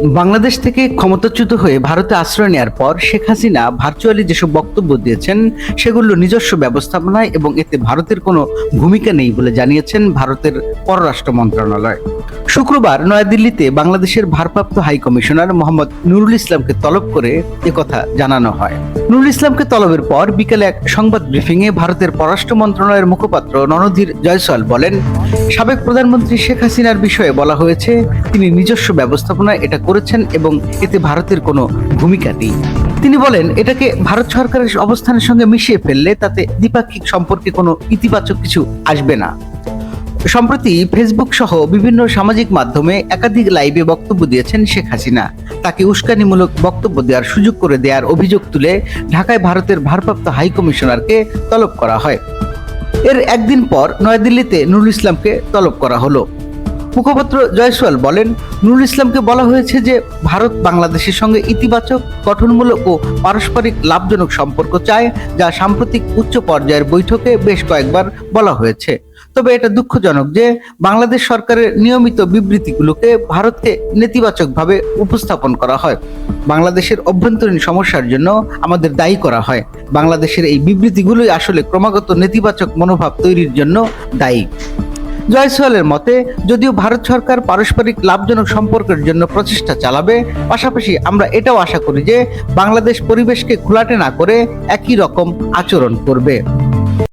বাংলাদেশ থেকে ক্ষমতাচ্যুত হয়ে ভারতে আশ্রয় নেওয়ার পর শেখ হাসিনা ভার্চুয়ালি যেসব বক্তব্য দিয়েছেন, সেগুলো নিজস্ব ব্যবস্থাপনায় এবং এতে ভারতের কোনো ভূমিকা নেই বলে জানিয়েছেন ভারতের পররাষ্ট্র মন্ত্রণালয়। শুক্রবার নয়াদিল্লিতে বাংলাদেশের ভারপ্রাপ্ত হাই কমিশনার মোহাম্মদ নুরুল ইসলামকে তলব করে কথা জানানো হয়। নুরুল ইসলামকে তলবের পর বিকেলে এক সংবাদ ব্রিফিংয়ে ভারতের পররাষ্ট্র মন্ত্রণালয়ের মুখপাত্র রণধীর জয়সওয়াল বলেন, সাবেক প্রধানমন্ত্রী শেখ হাসিনার বিষয়ে বলা হয়েছে, তিনি নিজস্ব ব্যবস্থাপনায় এটা করেছেন এবং এতে ভারতের কোনো ভূমিকা নেই। তিনি বলেন, এটাকে ভারত সরকারের অবস্থানের সঙ্গে মিশিয়ে ফেললে তাতে দ্বিপাক্ষিক সম্পর্কে কোনো ইতিবাচক কিছু আসবে না। সম্প্রতি ফেসবুক সহ বিভিন্ন সামাজিক মাধ্যমে একাধিক লাইভে বক্তব্য দিয়েছেন শেখ হাসিনা। তাকে উস্কানিমূলক বক্তব্য দেওয়ার সুযোগ করে দেওয়ার অভিযোগ তুলে ঢাকায় ভারতের ভারপ্রাপ্ত হাই কমিশনারকে তলব করা হয়। এর একদিন পর নয়াদিল্লিতে নুরুল ইসলামকে তলব করা হলো। মুখপাত্র জয়সওয়াল বলেন, নুরুল ইসলামকে বলা হয়েছে যে ভারত বাংলাদেশের সঙ্গে ইতিবাচক, গঠনমূলক ও পারস্পরিক লাভজনক সম্পর্ক চায়, যা সাম্প্রতিক উচ্চ পর্যায়ের বৈঠকে বেশ কয়েকবার বলা হয়েছে। তবে এটা দুঃখজনক যে বাংলাদেশ সরকারের নিয়মিত বিবৃতিগুলোকে ভারতকে নেতিবাচকভাবে উপস্থাপন করা হয়। বাংলাদেশের অভ্যন্তরীণ সমস্যার জন্য আমাদের দায়ী করা হয়। বাংলাদেশের এই বিবৃতিগুলোই আসলে ক্রমাগত নেতিবাচক মনোভাব তৈরির জন্য দায়ী। জয়সওয়ালের মতে, যদিও ভারত সরকার পারস্পরিক লাভজনক সম্পর্কের জন্য প্রচেষ্টা চালাবে, পাশাপাশি আমরা এটাও আশা করি যে বাংলাদেশ পরিবেশকে খোলাটে না করে একই রকম আচরণ করবে।